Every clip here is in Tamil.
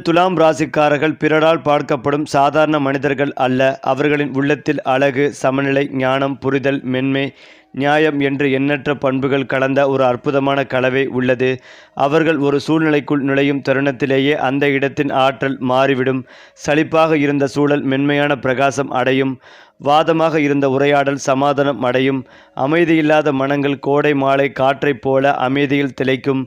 துலாம் ராசிக்காரர்கள் பிறரால் பார்க்கப்படும் சாதாரண மனிதர்கள் அல்ல. அவர்களின் உள்ளத்தில் அழகு சமநிலை ஞானம் புரிதல் மென்மை நியாயம் என்று எண்ணற்ற பண்புகள் கலந்த ஒரு அற்புதமான கலவை உள்ளது. அவர்கள் ஒரு சூழ்நிலைக்குள் நுழையும் தருணத்திலேயே அந்த இடத்தின் ஆற்றல் மாறிவிடும். சலிப்பாக இருந்த சூழல் மென்மையான பிரகாசம் அடையும். வாதமாக இருந்த உரையாடல் சமாதானம் அடையும். அமைதியில்லாத மனங்கள் கோடை மாலை காற்றைப் போல அமைதியில் திளைக்கும்.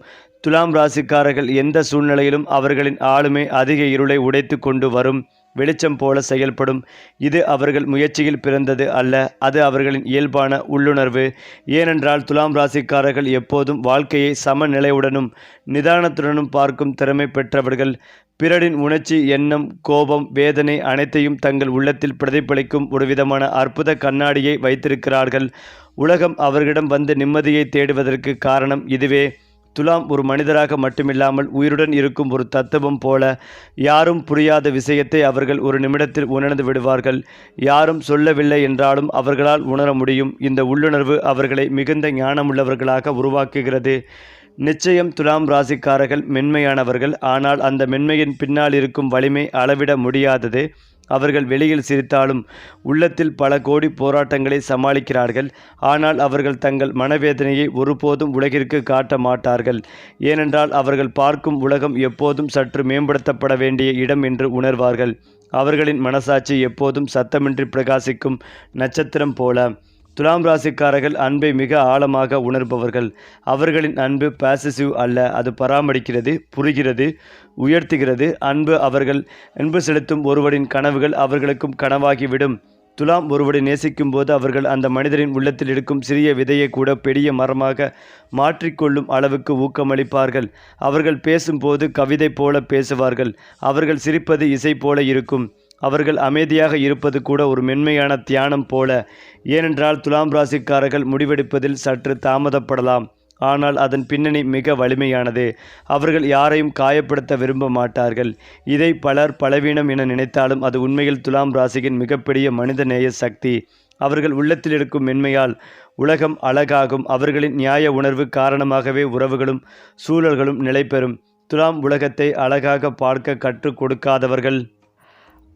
துலாம் ராசிக்காரர்கள் எந்த சூழ்நிலையிலும் அவர்களின் ஆளுமை அதிக இருளை உடைத்து கொண்டு வரும் வெளிச்சம் போல செயல்படும். இது அவர்கள் முயற்சியில் பிறந்தது அல்ல அது அவர்களின் இயல்பான உள்ளுணர்வு. ஏனென்றால் துலாம் ராசிக்காரர்கள் எப்போதும் வாழ்க்கையை சமநிலையுடனும் நிதானத்துடனும் பார்க்கும் திறமை பெற்றவர்கள். பிறரின் உணர்ச்சி எண்ணம் கோபம் வேதனை அனைத்தையும் தங்கள் உள்ளத்தில் பிரதிபலிக்கும் ஒரு விதமான அற்புத கண்ணாடியை வைத்திருக்கிறார்கள். உலகம் அவர்களிடம் வந்து நிம்மதியை தேடுவதற்கு காரணம் இதுவே. துலாம் ஒரு மனிதராக மட்டுமில்லாமல் உயிருடன் இருக்கும் ஒரு தத்துவம் போல யாரும் புரியாத விஷயத்தை அவர்கள் ஒரு நிமிடத்தில் உணர்ந்து விடுவார்கள். யாரும் சொல்லவில்லை என்றாலும் அவர்களால் உணர முடியும். இந்த உள்ளுணர்வு அவர்களை மிகுந்த ஞானமுள்ளவர்களாக உருவாக்குகிறது. நிச்சயம் துலாம் ராசிக்காரர்கள் மென்மையானவர்கள். ஆனால் அந்த மென்மையின் பின்னால் இருக்கும் வலிமை அளவிட முடியாதது. அவர்கள் வெளியில் சிரித்தாலும் உள்ளத்தில் பல கோடி போராட்டங்களை சமாளிக்கிறார்கள். ஆனால் அவர்கள் தங்கள் மனவேதனையை ஒருபோதும் உலகிற்கு காட்ட மாட்டார்கள். ஏனென்றால் அவர்கள் பார்க்கும் உலகம் எப்போதும் சற்று மேம்படுத்தப்பட வேண்டிய இடம் என்று உணர்வார்கள். அவர்களின் மனசாட்சி எப்போதும் சத்தமின்றி பிரகாசிக்கும் நட்சத்திரம் போல. துலாம் ராசிக்காரர்கள் அன்பை மிக ஆழமாக உணர்பவர்கள். அவர்களின் அன்பு பாசிசிவ் அல்ல அது பராமரிக்கிறது புரிகிறது உயர்த்துகிறது. அன்பு அவர்கள் அன்பு செலுத்தும் ஒருவரின் கனவுகள் அவர்களுக்கும் கனவாகிவிடும். துலாம் ஒருவரை நேசிக்கும் போது அவர்கள் அந்த மனிதரின் உள்ளத்தில் இருக்கும் சிறிய விதையை கூட பெரிய மரமாக மாற்றிக்கொள்ளும் அளவுக்கு ஊக்கமளிப்பார்கள். அவர்கள் பேசும்போது கவிதை போல பேசுவார்கள். அவர்கள் சிரிப்பது இசை போல இருக்கும். அவர்கள் அமைதியாக இருப்பது கூட ஒரு மென்மையான தியானம் போல. ஏனென்றால் துலாம் ராசிக்காரர்கள் முடிவெடுப்பதில் சற்று தாமதப்படலாம். ஆனால் அதன் பின்னணி மிக வலிமையானது. அவர்கள் யாரையும் காயப்படுத்த விரும்ப மாட்டார்கள். இதை பலர் பலவீனம் என நினைத்தாலும் அது உண்மையில் துலாம் ராசியின் மிகப்பெரிய மனிதநேய சக்தி. அவர்கள் உள்ளத்தில் இருக்கும் மென்மையால் உலகம் அழகாகும். அவர்களின் நியாய உணர்வு காரணமாகவே உறவுகளும் சூழல்களும் நிலைபெறும். துலாம் உலகத்தை அழகாக பார்க்க கற்றுக் கொடுக்காதவர்கள்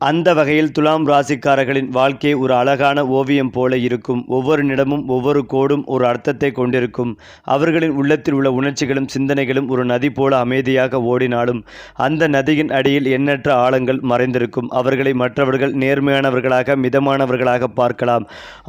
அந்த வகையில் துலாம் ராசிக்காரர்களின் வாழ்க்கை ஒரு அழகான ஓவியம் போல இருக்கும். ஒவ்வொரு நிடமும் ஒவ்வொரு கோடும் ஒரு அர்த்தத்தை கொண்டிருக்கும். அவர்களின் உள்ளத்தில் உள்ள உணர்ச்சிகளும் சிந்தனைகளும் ஒரு நதி போல அமைதியாக ஓடினாலும் அந்த நதியின் அடியில் எண்ணற்ற ஆழங்கள் மறைந்திருக்கும். அவர்களை மற்றவர்கள் நேர்மையானவர்களாக மிதமானவர்களாக பார்க்கலாம்.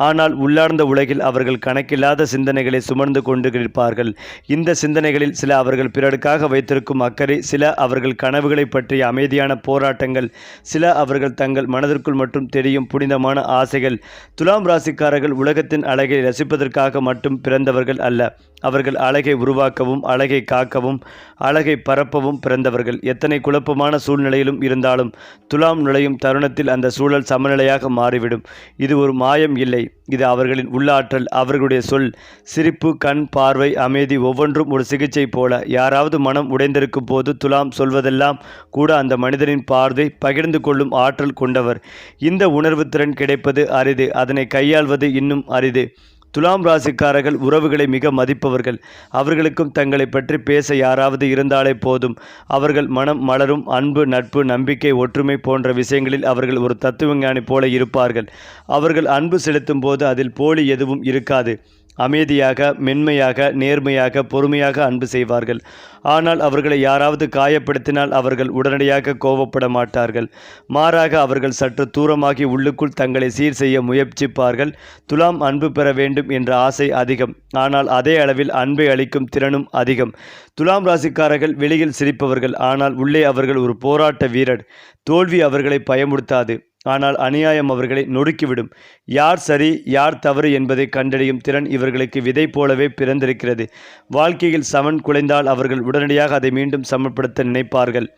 ஆனால் உள்ளார்ந்த உலகில் அவர்கள் கணக்கில்லாத சிந்தனைகளை சுமந்து கொண்டு இருப்பார்கள். இந்த சிந்தனைகளில் சில அவர்கள் பிறருக்காக வைத்திருக்கும் அக்கறை சில அவர்கள் கனவுகளை பற்றிய அமைதியான போராட்டங்கள் சில அவர்கள் தங்கள் மனதிற்குள் மட்டும் தெரியும் புனிதமான ஆசைகள். துலாம் ராசிக்காரர்கள் உலகத்தின் அழகை ரசிப்பதற்காக மட்டும் பிறந்தவர்கள் அல்ல. அவர்கள் அழகை உருவாக்கவும் அழகை காக்கவும் அழகை பரப்பவும் பிறந்தவர்கள். எத்தனை குழப்பமான சூழ்நிலையிலும் இருந்தாலும் துலாம் நுழையும் தருணத்தில் அந்த சூழல் சமநிலையாக மாறிவிடும். இது ஒரு மாயம் இல்லை. இது அவர்களின் உள்ளாற்றல் அவர்களுடைய சொல். சிரிப்பு கண் பார்வை அமைதி ஒவ்வொன்றும் ஒரு சிகிச்சை போல. யாராவது மனம் உடைந்திருக்கும் போது துலாம் சொல்வதெல்லாம் கூட அந்த மனிதனின் பார்வை பகிர்ந்து கொள்ளும் ஆற்றல் கொண்டவர். இந்த உணர்வு திறன் கிடைப்பது அரிது. அதனை கையாள்வது இன்னும் அரிது. துலாம் ராசிக்காரர்கள் உறவுகளை மிக மதிப்பவர்கள். அவர்களுக்கும் தங்களை பற்றி பேச யாராவது இருந்தாலே போதும். அவர்கள் மனம் மலரும் அன்பு நட்பு நம்பிக்கை ஒற்றுமை போன்ற விஷயங்களில் அவர்கள் ஒரு தத்துவஞானி போல இருப்பார்கள். அவர்கள் அன்பு செலுத்தும் போது அதில் போலி எதுவும் இருக்காது. அமைதியாக மென்மையாக நேர்மையாக பொறுமையாக அன்பு செய்வார்கள். ஆனால் அவர்களை யாராவது காயப்படுத்தினால் அவர்கள் உடனடியாக கோபப்பட மாட்டார்கள். மாறாக அவர்கள் சற்று தூரமாகி உள்ளுக்குள் தங்களை சீர் செய்ய முயற்சிப்பார்கள். துலாம் அன்பு பெற வேண்டும் என்ற ஆசை அதிகம். ஆனால் அதே அளவில் அன்பை அளிக்கும் திறனும் அதிகம். துலாம் ராசிக்காரர்கள் வெளியில் சிரிப்பவர்கள். ஆனால் உள்ளே அவர்கள் ஒரு போராட்ட வீரர். தோல்வி அவர்களை பயமுறுத்தாது. ஆனால் அநியாயம் அவர்களை நொறுக்கிவிடும். யார் சரி யார் தவறு என்பதை கண்டறியும் திறன் இவர்களுக்கு விதை போலவே பிறந்திருக்கிறது. வாழ்க்கையில் சமன் குலைந்தால் அவர்கள் உடனடியாக அதை மீண்டும் சமப்படுத்த நினைப்பார்கள்.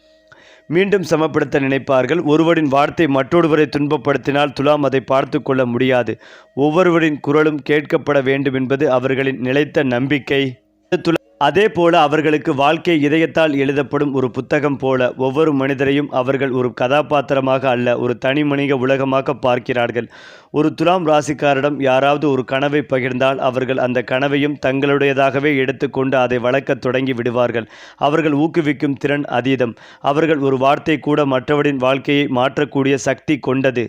மீண்டும் சமப்படுத்த நினைப்பார்கள். ஒருவரின் வார்த்தை மற்றொருவரை துன்பப்படுத்தினால் துலாம் அதை பார்த்து கொள்ள முடியாது. ஒவ்வொருவரின் குரலும் கேட்கப்பட வேண்டும் என்பது அவர்களின் நிலைத்த நம்பிக்கை. துலா அதே போல அவர்களுக்கு வாழ்க்கை இதயத்தால் எழுதப்படும் ஒரு புத்தகம் போல ஒவ்வொரு மனிதரையும் அவர்கள் ஒரு கதாபாத்திரமாக அல்ல ஒரு தனி மனித உலகமாக பார்க்கிறார்கள். ஒரு துலாம் ராசிக்காரிடம் யாராவது ஒரு கனவை பகிர்ந்தால் அவர்கள் அந்த கனவையும் தங்களுடையதாகவே எடுத்துக்கொண்டு அதை வளர்க்கத் தொடங்கி விடுவார்கள். அவர்கள் ஊக்குவிக்கும் திறன் அதீதம். அவர்கள் ஒரு வார்த்தை கூட மற்றவரின் வாழ்க்கையை மாற்றக்கூடிய சக்தி கொண்டது.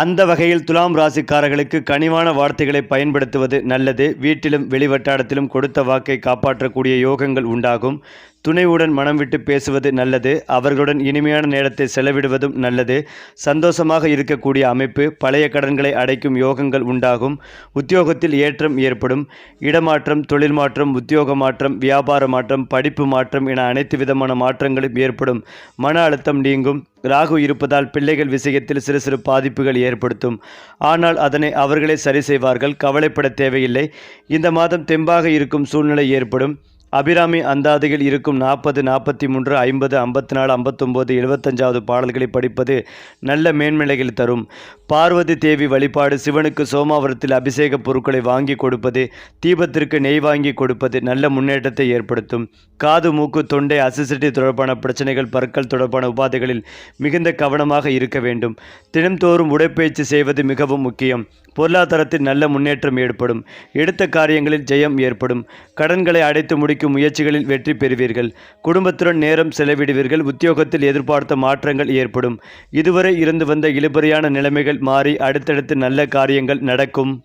அந்த வகையில் துலாம் ராசிக்காரர்களுக்கு கனிவான வார்த்தைகளை பயன்படுத்துவது நல்லது. வீட்டிலும் வெளிவட்டாரத்திலும் கொடுத்த வாக்கை காப்பாற்றக்கூடிய யோகங்கள் உண்டாகும். துணைவுடன் மனம் விட்டு பேசுவது நல்லது அவர்களுடன் இனிமையான நேரத்தை செலவிடுவதும் நல்லது. சந்தோஷமாக இருக்கக்கூடிய அமைப்பு பழைய கடன்களை அடைக்கும் யோகங்கள் உண்டாகும். உத்தியோகத்தில் ஏற்றம் ஏற்படும். இடமாற்றம் தொழில் மாற்றம் உத்தியோக மாற்றம் வியாபார மாற்றம் படிப்பு மாற்றம் என அனைத்து விதமான மாற்றங்களும் ஏற்படும். மன அழுத்தம் நீங்கும். ராகு இருப்பதால் பிள்ளைகள் விஷயத்தில் சிறு சிறு பாதிப்புகள் ஏற்படுத்தும். ஆனால் அதனை அவர்களே சரி செய்வார்கள். கவலைப்பட தேவையில்லை. இந்த மாதம் தெம்பாக இருக்கும் சூழ்நிலை ஏற்படும். அபிராமி அந்தாதியில் இருக்கும் நாற்பது நாற்பத்தி மூன்று ஐம்பது ஐம்பத்தி நாலு ஐம்பத்தொம்போது எழுபத்தஞ்சாவது பாடல்களை படிப்பது நல்ல மேன்மைகள் தரும். பார்வதி தேவி வழிபாடு சிவனுக்கு சோமாவரத்தில் அபிஷேக பொருட்களை வாங்கி கொடுப்பது தீபத்திற்கு நெய் வாங்கி கொடுப்பது நல்ல முன்னேற்றத்தை ஏற்படுத்தும். காது மூக்கு தொண்டை அசிசிட்டி தொடர்பான பிரச்சனைகள் பற்கள் தொடர்பான உபாதைகளில் மிகுந்த கவனமாக இருக்க வேண்டும். தினம்தோறும் உடற்பயிற்சி செய்வது மிகவும் முக்கியம். பொருளாதாரத்தில் நல்ல முன்னேற்றம் ஏற்படும். எடுத்த காரியங்களில் ஜெயம் ஏற்படும். கடன்களை அடைத்து முடிக்கும் முயற்சிகளில் வெற்றி பெறுவீர்கள். குடும்பத்துடன் நேரம் செலவிடுவீர்கள். உத்தியோகத்தில் எதிர்பார்த்த மாற்றங்கள் ஏற்படும். இதுவரை இருந்து வந்த இழுபறியான நிலைமைகள் மாறி அடுத்தடுத்து நல்ல காரியங்கள் நடக்கும்.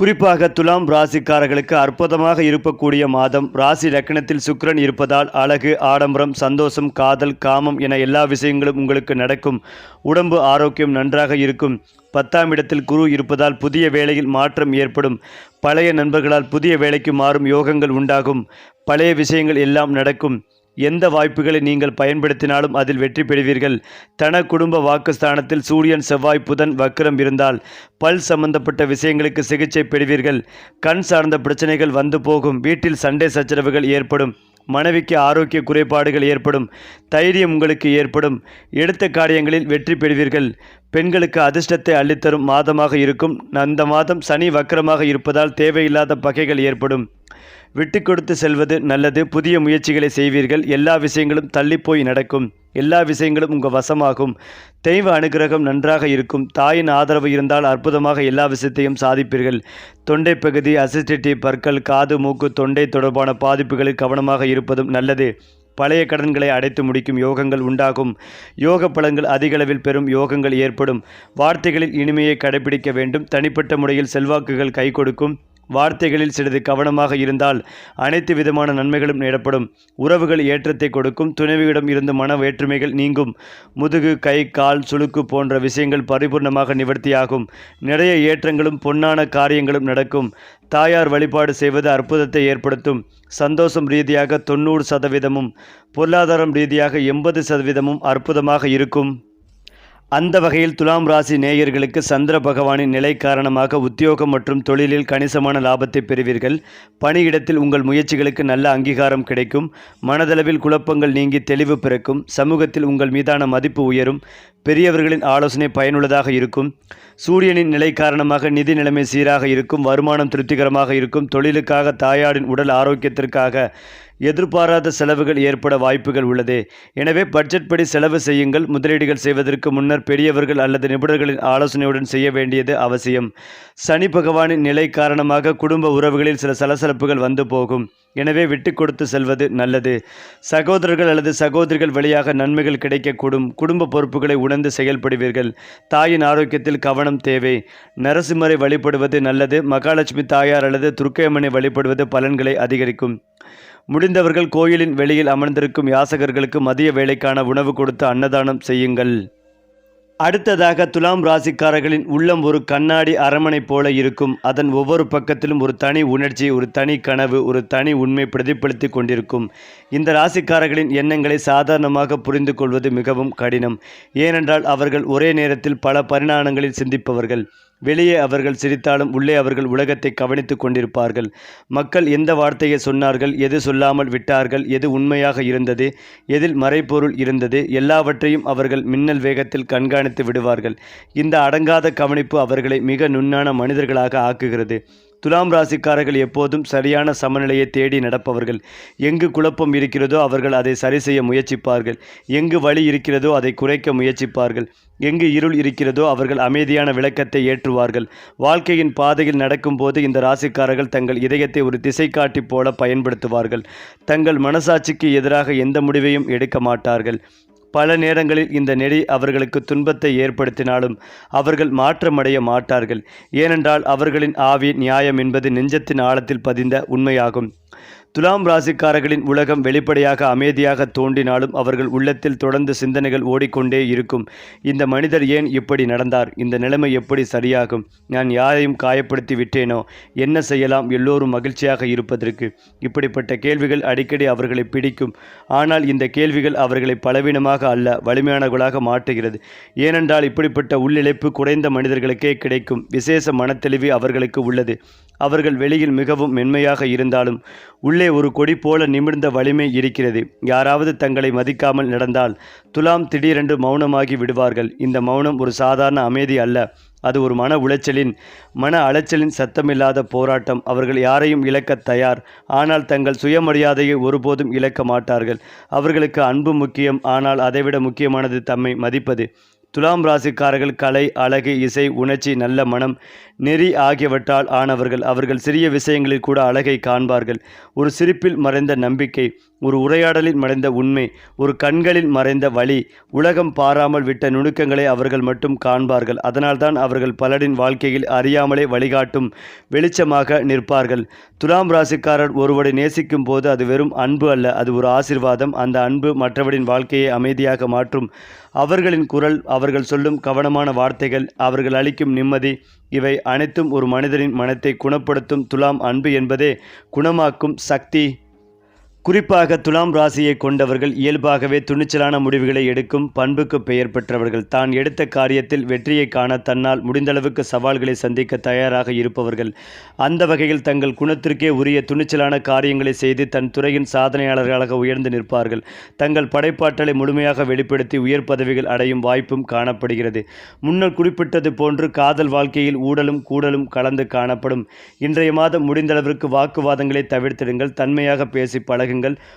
குறிப்பாக துலாம் ராசிக்காரர்களுக்கு அற்புதமாக இருக்கக்கூடிய மாதம். ராசி லக்கணத்தில் சுக்கரன் இருப்பதால் அழகு ஆடம்பரம் சந்தோஷம் காதல் காமம் என எல்லா விஷயங்களும் உங்களுக்கு நடக்கும். உடம்பு ஆரோக்கியம் நன்றாக இருக்கும். பத்தாம் இடத்தில் குரு இருப்பதால் புதிய வேலையில் மாற்றம் ஏற்படும். பழைய நண்பர்களால் புதிய வேலைக்கு மாறும் யோகங்கள் உண்டாகும். பழைய விஷயங்கள் எல்லாம் நடக்கும். எந்த வாய்ப்புகளை நீங்கள் பயன்படுத்தினாலும் அதில் வெற்றி பெறுவீர்கள். தன குடும்ப வாக்குஸ்தானத்தில் சூரியன் செவ்வாய் புதன் வக்கிரம் இருந்தால் பல் சம்பந்தப்பட்ட விஷயங்களுக்கு சிகிச்சை பெறுவீர்கள். கண் சார்ந்த பிரச்சனைகள் வந்து போகும். வீட்டில் சண்டை சச்சரவுகள் ஏற்படும். மனைவிக்கு ஆரோக்கிய குறைபாடுகள் ஏற்படும். தைரியம் உங்களுக்கு ஏற்படும். எடுத்த காரியங்களில் வெற்றி பெறுவீர்கள். பெண்களுக்கு அதிர்ஷ்டத்தை அள்ளித்தரும் மாதமாக இருக்கும். அந்த மாதம் சனி வக்கரமாக இருப்பதால் தேவையில்லாத பகைகள் ஏற்படும். விட்டு கொடுத்து செல்வது நல்லது. புதிய முயற்சிகளை செய்வீர்கள். எல்லா விஷயங்களும் தள்ளிப்போய் நடக்கும். எல்லா விஷயங்களும் உங்கள் வசமாகும். தெய்வ அனுகிரகம் நன்றாக இருக்கும். தாயின் ஆதரவு இருந்தால் அற்புதமாக எல்லா விஷயத்தையும் சாதிப்பீர்கள். தொண்டை பகுதி அசிஸ்டிட்டி பற்கள் காது மூக்கு தொண்டை தொடர்பான பாதிப்புகளில் கவனமாக இருப்பதும் நல்லது. பழைய கடன்களை அடைத்து முடிக்கும் யோகங்கள் உண்டாகும். யோக பலன்கள் அதிகளவில் பெறும் யோகங்கள் ஏற்படும். வார்த்தைகளில் இனிமையை கடைபிடிக்க வேண்டும். தனிப்பட்ட முறையில் செல்வாக்குகள் கை கொடுக்கும். வார்த்தைகளில் சிறிது கவனமாக இருந்தால் அனைத்து விதமான நன்மைகளும் நேரப்படும். உறவுகள் ஏற்றத்தை கொடுக்கும். துணைவியிடம் இருந்து மன வேற்றுமைகள் நீங்கும். முதுகு கை கால் சுளுக்கு போன்ற விஷயங்கள் பரிபூர்ணமாக நிவர்த்தியாகும். நிறைய ஏற்றங்களும் பொன்னான காரியங்களும் நடக்கும். தாயார் வழிபாடு செய்வது அற்புதத்தை ஏற்படுத்தும். சந்தோஷம் ரீதியாக தொண்ணூறு சதவீதமும் பொருளாதாரம் ரீதியாக எண்பது சதவீதமும் அற்புதமாக இருக்கும். அந்த வகையில் துலாம் ராசி நேயர்களுக்கு சந்திர பகவானின் நிலை காரணமாக உத்தியோகம் மற்றும் தொழிலில் கணிசமான லாபத்தை பெறுவீர்கள். பணியிடத்தில் உங்கள் முயற்சிகளுக்கு நல்ல அங்கீகாரம் கிடைக்கும். மனதளவில் குழப்பங்கள் நீங்கி தெளிவு பிறக்கும். சமூகத்தில் உங்கள் மீதான மதிப்பு உயரும். பெரியவர்களின் ஆலோசனை பயனுள்ளதாக இருக்கும். சூரியனின் நிலை காரணமாக நிதி நிலைமை சீராக இருக்கும். வருமானம் திருப்திகரமாக இருக்கும். தொழிலுக்காக தாயாரின் உடல் ஆரோக்கியத்திற்காக எதிர்பாராத செலவுகள் ஏற்பட வாய்ப்புகள் உள்ளது. எனவே பட்ஜெட் படி செலவு செய்யுங்கள். முதலீடுகள் செய்வதற்கு முன்னர் பெரியவர்கள் அல்லது நிபுணர்களின் ஆலோசனையுடன் செய்ய வேண்டியது அவசியம். சனி பகவானின் நிலை காரணமாக குடும்ப உறவுகளில் சில சலசலப்புகள் வந்து போகும். எனவே விட்டு கொடுத்து செல்வது நல்லது. சகோதரர்கள் அல்லது சகோதரிகள் வழியாக நன்மைகள் கிடைக்கக்கூடும். குடும்ப பொறுப்புகளை உணர்ந்து செயல்படுவீர்கள். தாயின் ஆரோக்கியத்தில் கவனம் தேவை. நரசிம்மரை வழிபடுவது நல்லது. மகாலட்சுமி தாயார் அல்லது துர்க்கையம்மனை வழிபடுவது பலன்களை அதிகரிக்கும். முடிந்தவர்கள் கோயிலின் வெளியில் அமர்ந்திருக்கும் யாசகர்களுக்கு மதிய வேலைக்கான உணவு கொடுத்து அன்னதானம் செய்யுங்கள். அடுத்ததாக துலாம் ராசிக்காரர்களின் உள்ளம் ஒரு கண்ணாடி அரமனை போல இருக்கும். அதன் ஒவ்வொரு பக்கத்திலும் ஒரு தனி உணர்ச்சி ஒரு தனி கனவு ஒரு தனி உண்மை பிரதிபலித்து கொண்டிருக்கும். இந்த ராசிக்காரர்களின் எண்ணங்களை சாதாரணமாக புரிந்து கொள்வது மிகவும் கடினம். ஏனென்றால் அவர்கள் ஒரே நேரத்தில் பல பரிணாமங்களில் சிந்திப்பவர்கள். வெளியே அவர்கள் சிரித்தாலும் உள்ளே அவர்கள் உலகத்தை கவனித்துக் கொண்டிருப்பார்கள். மக்கள் எந்த வார்த்தையை சொன்னார்கள் எது சொல்லாமல் விட்டார்கள் எது உண்மையாக இருந்தது எதில் மறைப்பொருள் இருந்தது எல்லாவற்றையும் அவர்கள் மின்னல் வேகத்தில் கண்காணித்து விடுவார்கள். இந்த அடங்காத கவனிப்பு அவர்களை மிக நுண்ணான மனிதர்களாக ஆக்குகிறது. துலாம் ராசிக்காரர்கள் எப்போதும் சரியான சமநிலையை தேடி நடப்பவர்கள். எங்கு குழப்பம் இருக்கிறதோ அவர்கள் அதை சரி செய்ய முயற்சிப்பார்கள். எங்கு வழி இருக்கிறதோ அதை குறைக்க முயற்சிப்பார்கள். எங்கு இருள் இருக்கிறதோ அவர்கள் அமைதியான விளக்கத்தை ஏற்றுவார்கள். வாழ்க்கையின் பாதையில் நடக்கும்போது இந்த ராசிக்காரர்கள் தங்கள் இதயத்தை ஒரு திசை காட்டி போல பயன்படுத்துவார்கள். தங்கள் மனசாட்சிக்கு எதிராக எந்த முடிவையும் எடுக்க மாட்டார்கள். பல நேரங்களில் இந்த நெறி அவர்களுக்கு துன்பத்தை ஏற்படுத்தினாலும் அவர்கள் மாற்றமடைய மாட்டார்கள். ஏனென்றால் அவர்களின் ஆவி நியாயம் என்பது நெஞ்சத்தின் ஆழத்தில் பதிந்த உண்மையாகும். துலாம் ராசிக்காரர்களின் உலகம் வெளிப்படையாக அமைதியாக தோன்றினாலும் அவர்கள் உள்ளத்தில் தொடர்ந்து சிந்தனைகள் ஓடிக்கொண்டே இருக்கும். இந்த மனிதர் ஏன் இப்படி நடந்தார்? இந்த நிலைமை எப்படி சரியாகும்? நான் யாரையும் காயப்படுத்தி விட்டேனோ? என்ன செய்யலாம்? எல்லோரும் மகிழ்ச்சியாக இருப்பதற்கு. இப்படிப்பட்ட கேள்விகள் அடிக்கடி அவர்களை பிடிக்கும். ஆனால் இந்த கேள்விகள் அவர்களை பலவீனமாக அல்ல வலிமையானவர்களாக மாற்றுகிறது. ஏனென்றால் இப்படிப்பட்ட உள்ளிழைப்பு குறைந்த மனிதர்களுக்கே கிடைக்கும். விசேஷ மனத்தெளிவு அவர்களுக்கு உள்ளது. அவர்கள் வெளியில் மிகவும் மென்மையாக இருந்தாலும் உள்ளே ஒரு கொடி போல நிமிர்ந்த வலிமை இருக்கிறது. யாராவது தங்களை மதிக்காமல் நடந்தால் துலாம் திடீரென்று மௌனமாகி விடுவார்கள். இந்த மௌனம் ஒரு சாதாரண அமைதி அல்ல. அது ஒரு மன உளைச்சலின் மன அலைச்சலின் சத்தமில்லாத போராட்டம். அவர்கள் யாரையும் இழக்க தயார். ஆனால் தங்கள் சுயமரியாதையை ஒருபோதும் இழக்க மாட்டார்கள். அவர்களுக்கு அன்பு முக்கியம். ஆனால் அதைவிட முக்கியமானது தம்மை மதிப்பது. துலாம் ராசிக்காரர்கள் கலை அழகு இசை உணர்ச்சி நல்ல மனம் நெறி ஆகியவற்றால் ஆனவர்கள் அவர்கள் சிறிய விஷயங்களில் கூட அழகை காண்பார்கள். ஒரு சிரிப்பில் மறைந்த நம்பிக்கை ஒரு உரையாடலில் மறைந்த உண்மை ஒரு கண்களில் மறைந்த வழி உலகம் பாராமல் விட்ட நுணுக்கங்களை அவர்கள் மட்டும் காண்பார்கள். அதனால்தான் அவர்கள் பலரின் வாழ்க்கையில் அறியாமலே வழிகாட்டும் வெளிச்சமாக நிற்பார்கள். துலாம் ராசிக்காரர் ஒருவரை நேசிக்கும் போது அது வெறும் அன்பு அல்ல அது ஒரு ஆசிர்வாதம். அந்த அன்பு மற்றவரின் வாழ்க்கையை அமைதியாக மாற்றும். அவர்களின் குரல் அவர்கள் சொல்லும் கவனமான வார்த்தைகள் அவர்கள் அளிக்கும் நிம்மதி இவை அனைத்தும் ஒரு மனிதனின் மனத்தை குணப்படுத்தும் துலாம் அன்பு என்பதே குணமாக்கும் சக்தி குறிப்பாக துலாம் ராசியை கொண்டவர்கள் இயல்பாகவே துணிச்சலான முடிவுகளை எடுக்கும் பண்புக்கு பெயர் பெற்றவர்கள். தான் எடுத்த காரியத்தில் வெற்றியை காண தன்னால் முடிந்தளவுக்கு சவால்களை சந்திக்க தயாராக இருப்பவர்கள். அந்த வகையில் தங்கள் குணத்திற்கே உரிய துணிச்சலான காரியங்களை செய்து தன் துறையின் சாதனையாளர்களாக உயர்ந்து நிற்பார்கள். தங்கள் படைப்பாற்றலை முழுமையாக வெளிப்படுத்தி உயர் பதவிகள் அடையும் வாய்ப்பும் காணப்படுகிறது. முன்னர் குறிப்பிட்டது போன்று காதல் வாழ்க்கையில் ஊடலும் கூடலும் கலந்து காணப்படும். இன்றைய மாதம் முடிந்தளவிற்கு வாக்குவாதங்களை தவிர்த்திடுங்கள். தன்மையாக பேசி பழகுங்கள்.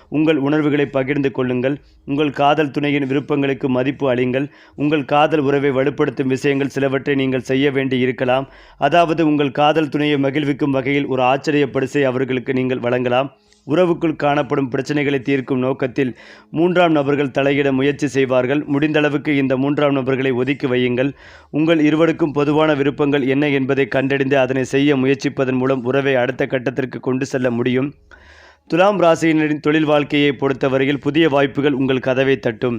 உங்கள் உணர்வுகளை பகிர்ந்து கொள்ளுங்கள். உங்கள் காதல் துணையின் விருப்பங்களுக்கு மதிப்பு அளிங்கள். உங்கள் காதல் உறவை வலுப்படுத்தும் விஷயங்கள் சிலவற்றை நீங்கள் செய்ய வேண்டி இருக்கலாம். அதாவது உங்கள் காதல் துணையை மகிழ்விக்கும் வகையில் ஒரு ஆச்சரிய அவர்களுக்கு நீங்கள் வழங்கலாம். உறவுக்குள் காணப்படும் பிரச்சனைகளை தீர்க்கும் நோக்கத்தில் மூன்றாம் நபர்கள் தலையிட முயற்சி செய்வார்கள். முடிந்தளவுக்கு இந்த மூன்றாம் நபர்களை ஒதுக்கி வையுங்கள். உங்கள் இருவருக்கும் பொதுவான விருப்பங்கள் என்ன என்பதை கண்டறிந்து அதனை செய்ய முயற்சிப்பதன் மூலம் உறவை அடுத்த கட்டத்திற்கு கொண்டு செல்ல முடியும். துலாம் ராசியினரின் தொழில் வாழ்க்கையை பொறுத்தவரையில் புதிய வாய்ப்புகள் உங்கள் கதவை தட்டும்.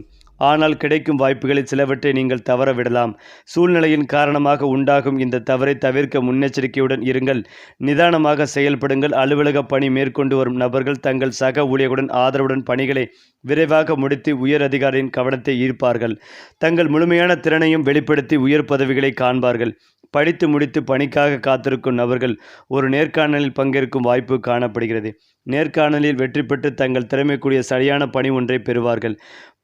ஆனால் கிடைக்கும் வாய்ப்புகளில் சிலவற்றை நீங்கள் தவறவிடலாம். சூழ்நிலையின் காரணமாக உண்டாகும் இந்த தவறை தவிர்க்க முன்னெச்சரிக்கையுடன் இருங்கள். நிதானமாக செயல்படுங்கள். அலுவலக பணி மேற்கொண்டு வரும் நபர்கள் தங்கள் சக ஊழியருடன் ஆதரவுடன் பணிகளை விரைவாக முடித்து உயர் அதிகாரியின் கவனத்தை ஈர்ப்பார்கள். தங்கள் முழுமையான திறனையும் வெளிப்படுத்தி உயர் பதவிகளை காண்பார்கள். படித்து முடித்து பணிக்காக காத்திருக்கும் நபர்கள் ஒரு நேர்காணலில் பங்கேற்கும் வாய்ப்பு காணப்படுகிறது. நேர்காணலில் வெற்றி பெற்று தங்கள் திறமைக்குரிய சரியான பணி ஒன்றை பெறுவார்கள்.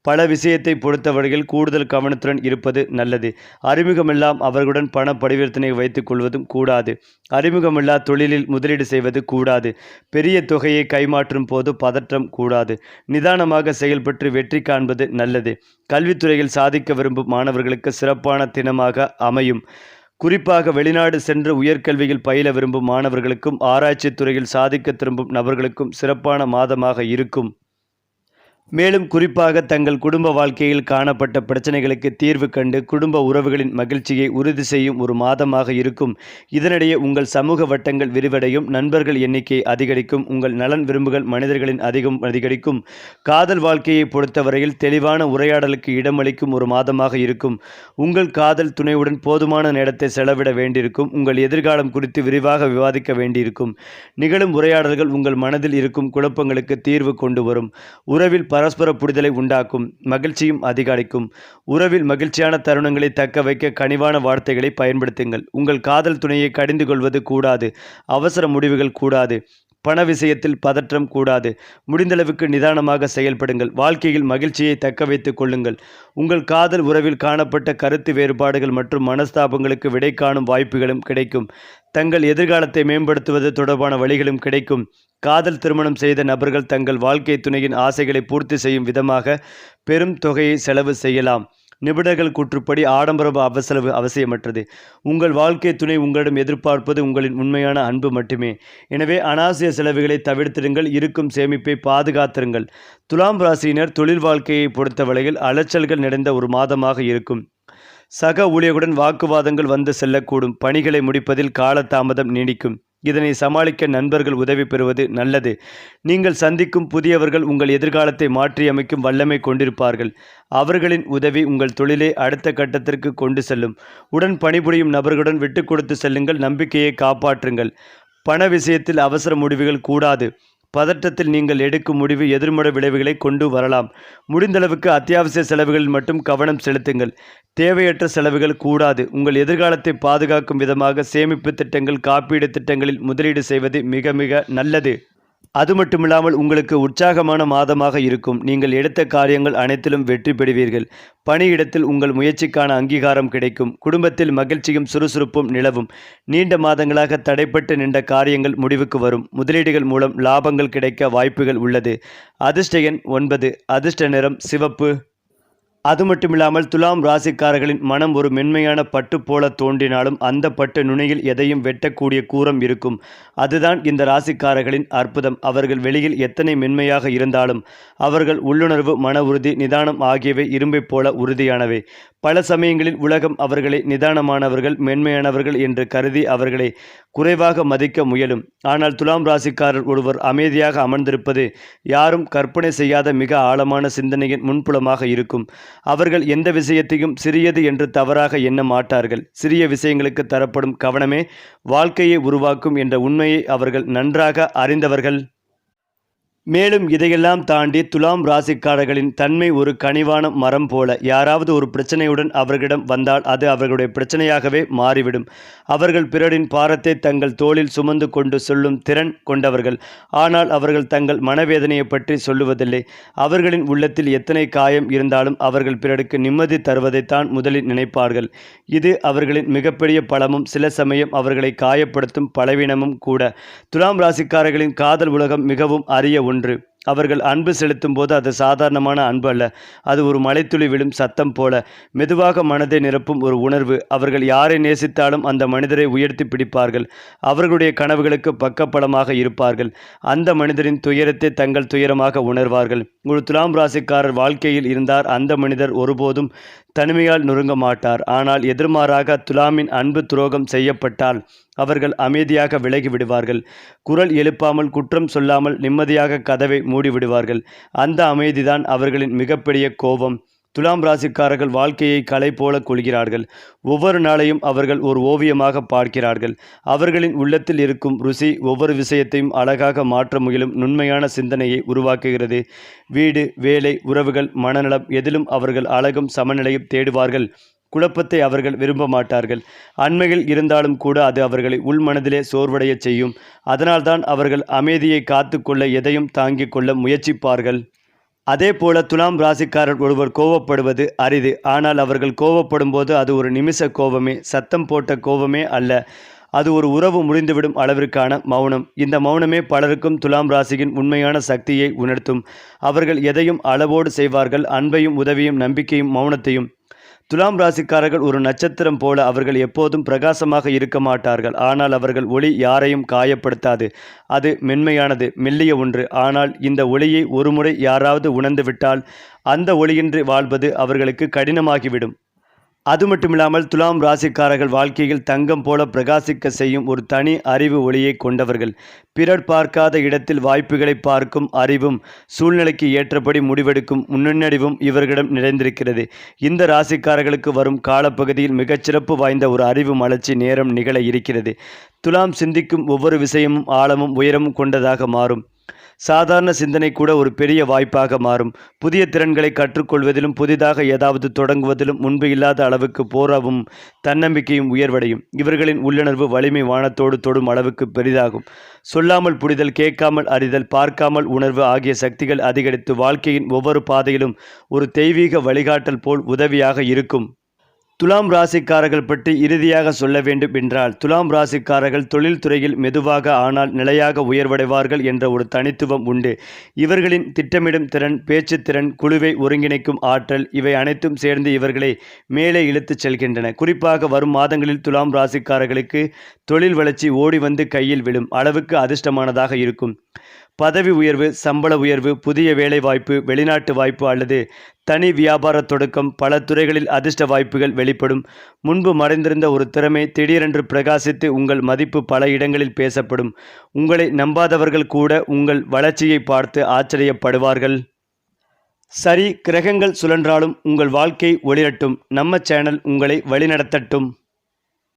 பல விஷயத்தை பொறுத்தவரையில் கூடுதல் கவனத்துடன் இருப்பது நல்லது. அறிமுகமில்லாம் அவர்களுடன் பண பரிவர்த்தனை வைத்துக் கொள்வதும் கூடாது. அறிமுகமில்லா தொழிலில் முதலீடு செய்வது கூடாது. பெரிய தொகையை கைமாற்றும் போது பதற்றம் கூடாது. நிதானமாக செயல்பட்டு வெற்றி காண்பது நல்லது. கல்வித்துறையில் சாதிக்க விரும்பும் மாணவர்களுக்கு சிறப்பான தினமாக அமையும். குறிப்பாக வெளிநாடு சென்று உயர்கல்வியில் பயில விரும்பும் மாணவர்களுக்கும் ஆராய்ச்சித் துறையில் சாதிக்க திரும்பும் நபர்களுக்கும் சிறப்பான மாதமாக இருக்கும். மேலும் குறிப்பாக தங்கள் குடும்ப வாழ்க்கையில் காணப்பட்ட பிரச்சனைகளுக்கு தீர்வு கண்டு குடும்ப உறவுகளின் மகிழ்ச்சியை உறுதி செய்யும் ஒரு மாதமாக இருக்கும். இதனிடையே உங்கள் சமூக வட்டங்கள் விரிவடையும் நண்பர்கள் எண்ணிக்கை அதிகரிக்கும் உங்கள் நலன் விரும்புகள் மனிதர்களின் அதிகம் அதிகரிக்கும். காதல் வாழ்க்கையை பொறுத்தவரையில் தெளிவான உரையாடலுக்கு இடமளிக்கும் ஒரு மாதமாக இருக்கும். உங்கள் காதல் துணையுடன் போதுமான நேரத்தை செலவிட வேண்டியிருக்கும். உங்கள் எதிர்காலம் குறித்து விரிவாக விவாதிக்க வேண்டியிருக்கும். நிகழும் உரையாடல்கள் உங்கள் மனதில் இருக்கும் குழப்பங்களுக்கு தீர்வு கொண்டு வரும். உறவில் பரஸ்பர புரிதலை உண்டாக்கும் மகிழ்ச்சியும் அதிகரிக்கும். உறவில் மகிழ்ச்சியான தருணங்களை தக்க வைக்க கனிவான வார்த்தைகளை பயன்படுத்துங்கள். உங்கள் காதல் துணையை கடிந்து கொள்வது கூடாது. அவசர முடிவுகள் கூடாது. பண விஷயத்தில் பதற்றம் கூடாது. முடிந்தளவுக்கு நிதானமாக செயல்படுங்கள். வாழ்க்கையில் மகிழ்ச்சியை தக்க வைத்துக் கொள்ளுங்கள். உங்கள் காதல் உறவில் காணப்பட்ட கருத்து வேறுபாடுகள் மற்றும் மனஸ்தாபங்களுக்கு விடை காணும் வாய்ப்புகளும் கிடைக்கும். தங்கள் எதிர்காலத்தை மேம்படுத்துவது தொடர்பான வழிகளும் கிடைக்கும். காதல் திருமணம் செய்த நபர்கள் தங்கள் வாழ்க்கை துணையின் ஆசைகளை பூர்த்தி செய்யும் விதமாக பெரும் தொகையை செலவு செய்யலாம். நிபுணர்கள் கூற்றுப்படி ஆடம்பர அவசரவு அவசியமற்றது. உங்கள் வாழ்க்கை துணை உங்களிடம் எதிர்பார்ப்பது உங்களின் உண்மையான அன்பு மட்டுமே. எனவே அனாவசிய செலவுகளை தவிர்த்திடுங்கள் இருக்கும் சேமிப்பை பாதுகாத்திருங்கள். துலாம் ராசியினர் தொழில் வாழ்க்கையை பொறுத்தவரையில் அலைச்சல்கள் நிறைந்த ஒரு மாதமாக இருக்கும். சக ஊழியர்களுடன் வாக்குவாதங்கள் வந்து செல்லக்கூடும். பணிகளை முடிப்பதில் காலதாமதம் நீடிக்கும். இதனை சமாளிக்க நண்பர்கள் உதவி பெறுவது நல்லது. நீங்கள் சந்திக்கும் புதியவர்கள் உங்கள் எதிர்காலத்தை மாற்றியமைக்கும் வல்லமை கொண்டிருப்பார்கள். அவர்களின் உதவி உங்கள் தொழிலை அடுத்த கட்டத்திற்கு கொண்டு செல்லும். உடன் பணிபுரியும் நபர்களுடன் விட்டு கொடுத்து செல்லுங்கள். நம்பிக்கையை காப்பாற்றுங்கள். பண விஷயத்தில் அவசர முடிவுகள் கூடாது. பதட்டத்தில் நீங்கள் எடுக்கும் முடிவு எதிர்மறை விளைவுகளை கொண்டு வரலாம். முடிந்தளவுக்கு அத்தியாவசிய செலவுகளில் மட்டும் கவனம் செலுத்துங்கள். தேவையற்ற செலவுகள் கூடாது. உங்கள் எதிர்காலத்தை பாதுகாக்கும் விதமாக சேமிப்பு திட்டங்கள் காப்பீடு திட்டங்களில் முதலீடு செய்வது மிக மிக நல்லது. அது மட்டுமில்லாமல் உங்களுக்கு உற்சாகமான மாதமாக இருக்கும். நீங்கள் எடுத்த காரியங்கள் அனைத்திலும் வெற்றி பெறுவீர்கள். பணியிடத்தில் உங்கள் முயற்சிக்கான அங்கீகாரம் கிடைக்கும். குடும்பத்தில் மகிழ்ச்சியும் சுறுசுறுப்பும் நிலவும். நீண்ட மாதங்களாக தடைப்பட்டு நின்ற காரியங்கள் முடிவுக்கு வரும். முதலீடுகள் மூலம் லாபங்கள் கிடைக்க வாய்ப்புகள் உள்ளது. அதிர்ஷ்ட எண் ஒன்பது. அதிர்ஷ்ட நிறம் சிவப்பு. அது மட்டுமில்லாமல் துலாம் ராசிக்காரர்களின் மனம் ஒரு மென்மையான பட்டு போல தோன்றினாலும் அந்த பட்டு நுனியில் எதையும் வெட்டக்கூடிய கூரம் இருக்கும். அதுதான் இந்த ராசிக்காரர்களின் அற்புதம். அவர்கள் வெளியில் எத்தனை மென்மையாக இருந்தாலும் அவர்கள் உள்ளுணர்வு மன உறுதி நிதானம் ஆகியவை இரும்பைப் போல உறுதியானவை. பல சமயங்களில் உலகம் அவர்களை நிதானமானவர்கள் மென்மையானவர்கள் என்று கருதி அவர்களை குறைவாக மதிக்க முயலும். ஆனால் துலாம் ராசிக்காரர் ஒருவர் அமைதியாக அமர்ந்திருப்பது யாரும் கற்பனை செய்யாத மிக ஆழமான சிந்தனையின் முன்புலமாக இருக்கும். அவர்கள் எந்த விஷயத்தையும் சிறியது என்று தவறாக எண்ண மாட்டார்கள். சிறிய விஷயங்களுக்கு தரப்படும் கவனமே வாழ்க்கையை உருவாக்கும் என்ற உண்மையை அவர்கள் நன்றாக அறிந்தவர்கள். மேலும் இதையெல்லாம் தாண்டி துலாம் ராசிக்காரர்களின் தன்மை ஒரு கனிவான மரம் போல. யாராவது ஒரு பிரச்சனையுடன் அவர்களிடம் வந்தால் அது அவர்களுடைய பிரச்சனையாகவே மாறிவிடும். அவர்கள் பிறரின் பாரத்தை தங்கள் தோளில் சுமந்து கொண்டு சொல்லும் திறன் கொண்டவர்கள். ஆனால் அவர்கள் தங்கள் மனவேதனையை பற்றி சொல்லுவதில்லை. அவர்களின் உள்ளத்தில் எத்தனை காயம் இருந்தாலும் அவர்கள் பிறருக்கு நிம்மதி தருவதைத்தான் முதலில் நினைப்பார்கள். இது அவர்களின் மிகப்பெரிய பலமும் சில சமயம் அவர்களை காயப்படுத்தும் பலவீனமும் கூட. துலாம் ராசிக்காரர்களின் காதல் உலகம் மிகவும் அரிய ஒன்று. ஒன்று. அவர்கள் அன்பு செலுத்தும் போது அது சாதாரணமான அன்பு அல்ல. அது ஒரு மலைத்துளி விழும் சத்தம் போல. மெதுவாக மனதை நிரப்பும் ஒரு உணர்வு. அவர்கள் யாரை நேசித்தாலும் அந்த மனிதரை உயர்த்தி பிடிப்பார்கள். அவர்களுடைய கனவுகளுக்கு பக்கப்பலமாக இருப்பார்கள். அந்த மனிதரின் துயரத்தை தங்கள் துயரமாக உணர்வார்கள். ஒரு துலாம் ராசிக்காரர் வாழ்க்கையில் இருந்தார். அந்த மனிதர் ஒருபோதும் தனிமையால் நொறுங்க மாட்டார். ஆனால் எதிர்மாறாக துலாமின் அன்பு துரோகம் செய்யப்பட்டால் அவர்கள் அமைதியாக விலகி விடுவார்கள். குரல் எழுப்பாமல் குற்றம் சொல்லாமல் நிம்மதியாக கதவை மூடிவிடுவார்கள். அந்த அமைதிதான் அவர்களின் மிகப்பெரிய கோபம். துலாம் ராசிக்காரர்கள் வாழ்க்கையை கலை போல கொள்கிறார்கள். ஒவ்வொரு நாளையும் அவர்கள் ஒரு ஓவியமாக பார்க்கிறார்கள். அவர்களின் உள்ளத்தில் இருக்கும் ருசி ஒவ்வொரு விஷயத்தையும் அழகாக மாற்ற முயலும் நுண்மையான சிந்தனையை உருவாக்குகிறது. வீடு வேலை உறவுகள் மனநலம் எதிலும் அவர்கள் அழகும் சமநிலையும் தேடுவார்கள். குழப்பத்தை அவர்கள் விரும்ப மாட்டார்கள். அண்மையில் இருந்தாலும் கூட அது அவர்களை உள்மனதிலே சோர்வடைய செய்யும். அதனால்தான் அவர்கள் அமைதியை காத்து கொள்ள எதையும் தாங்கிக் கொள்ள முயற்சிப்பார்கள். அதே போல துலாம் ராசிக்காரர் ஒருவர் கோவப்படுவது அரிது. ஆனால் அவர்கள் கோவப்படும் போது அது ஒரு நிமிஷ கோபமே சத்தம் போட்ட கோபமே அல்ல. அது ஒரு உறவு முடிந்துவிடும் அளவிற்கான மௌனம். இந்த மௌனமே பலருக்கும் துலாம் ராசியின் உண்மையான சக்தியை உணர்த்தும். அவர்கள் எதையும் அளவோடு செய்வார்கள் அன்பையும் உதவியும் நம்பிக்கையும் மௌனத்தையும். துலாம் ராசிக்காரர்கள் ஒரு நட்சத்திரம் போல அவர்கள் எப்போதும் பிரகாசமாக இருக்க மாட்டார்கள். ஆனால் அவர்கள் ஒளி யாரையும் காயப்படுத்தாது. அது மென்மையானது மெல்லிய ஒன்று. ஆனால் இந்த ஒளியை ஒருமுறை யாராவது உணர்ந்துவிட்டால் அந்த ஒளியின்றி வாழ்வது அவர்களுக்கு கடினமாகிவிடும். அது மட்டுமில்லாமல் துலாம் ராசிக்காரர்கள் வாழ்க்கையில் தங்கம் போல பிரகாசிக்க செய்யும் ஒரு தனி அறிவு ஒளியை கொண்டவர்கள். பிறர் பார்க்காத இடத்தில் வாய்ப்புகளை பார்க்கும் அறிவும் சூழ்நிலைக்கு ஏற்றபடி முடிவெடுக்கும் முன்னறிவும் இவர்களிடம் நிறைந்திருக்கிறது. இந்த ராசிக்காரர்களுக்கு வரும் காலப்பகுதியில் மிகச்சிறப்பு வாய்ந்த ஒரு அறிவு மலர்ச்சி நேரம் நிகழ இருக்கிறது. துலாம் சிந்திக்கும் ஒவ்வொரு விஷயமும் ஆழமும் உயரமும் கொண்டதாக மாறும். சாதாரண சிந்தனை கூட ஒரு பெரிய வாய்ப்பாக மாறும். புதிய திறன்களை கற்றுக்கொள்வதிலும் புதிதாக ஏதாவது தொடங்குவதிலும் முன்பு இல்லாத அளவுக்கு போராவும் தன்னம்பிக்கையும் உயர்வடையும். இவர்களின் உள்ளுணர்வு வலிமை வானத்தோடு தொடும் அளவுக்கு பெரிதாகும். சொல்லாமல் புரிதல் கேட்காமல் அறிதல் பார்க்காமல் உணர்வு ஆகிய சக்திகள் அதிகரித்து வாழ்க்கையின் ஒவ்வொரு பாதையிலும் ஒரு தெய்வீக வழிகாட்டல் போல் உதவியாக இருக்கும். துலாம் ராசிக்காரர்கள் பற்றி இறுதியாக சொல்ல வேண்டும் என்றால் துலாம் ராசிக்காரர்கள் தொழில்துறையில் மெதுவாக ஆனால் நிலையாக உயர்வடைவார்கள் என்ற ஒரு தனித்துவம் உண்டு. இவர்களின் திட்டமிடும் திறன் பேச்சு திறன் குழுவை ஒருங்கிணைக்கும் ஆற்றல் இவை அனைத்தும் சேர்ந்து இவர்களை மேலே இழுத்துச் செல்கின்றன. குறிப்பாக வரும் மாதங்களில் துலாம் ராசிக்காரர்களுக்கு தொழில் வளர்ச்சி ஓடி வந்து கையில் விழும் அளவுக்கு அதிர்ஷ்டமானதாக இருக்கும். பதவி உயர்வு சம்பள உயர்வு புதிய வேலை வாய்ப்பு வெளிநாட்டு வாய்ப்பு அல்லது தனி வியாபார தொடக்கம் பல துறைகளில் அதிர்ஷ்ட வாய்ப்புகள் வெளிப்படும். முன்பு மறைந்திருந்த ஒரு திறமை திடீரென்று பிரகாசித்து உங்கள் மதிப்பு பல இடங்களில் பேசப்படும். உங்களை நம்பாதவர்கள் கூட உங்கள் வளர்ச்சியை பார்த்து ஆச்சரியப்படுவார்கள். சரி கிரகங்கள் சுழன்றாலும் உங்கள் வாழ்க்கை ஒளிரட்டும். நம்ம சேனல் உங்களை வழிநடத்தட்டும்.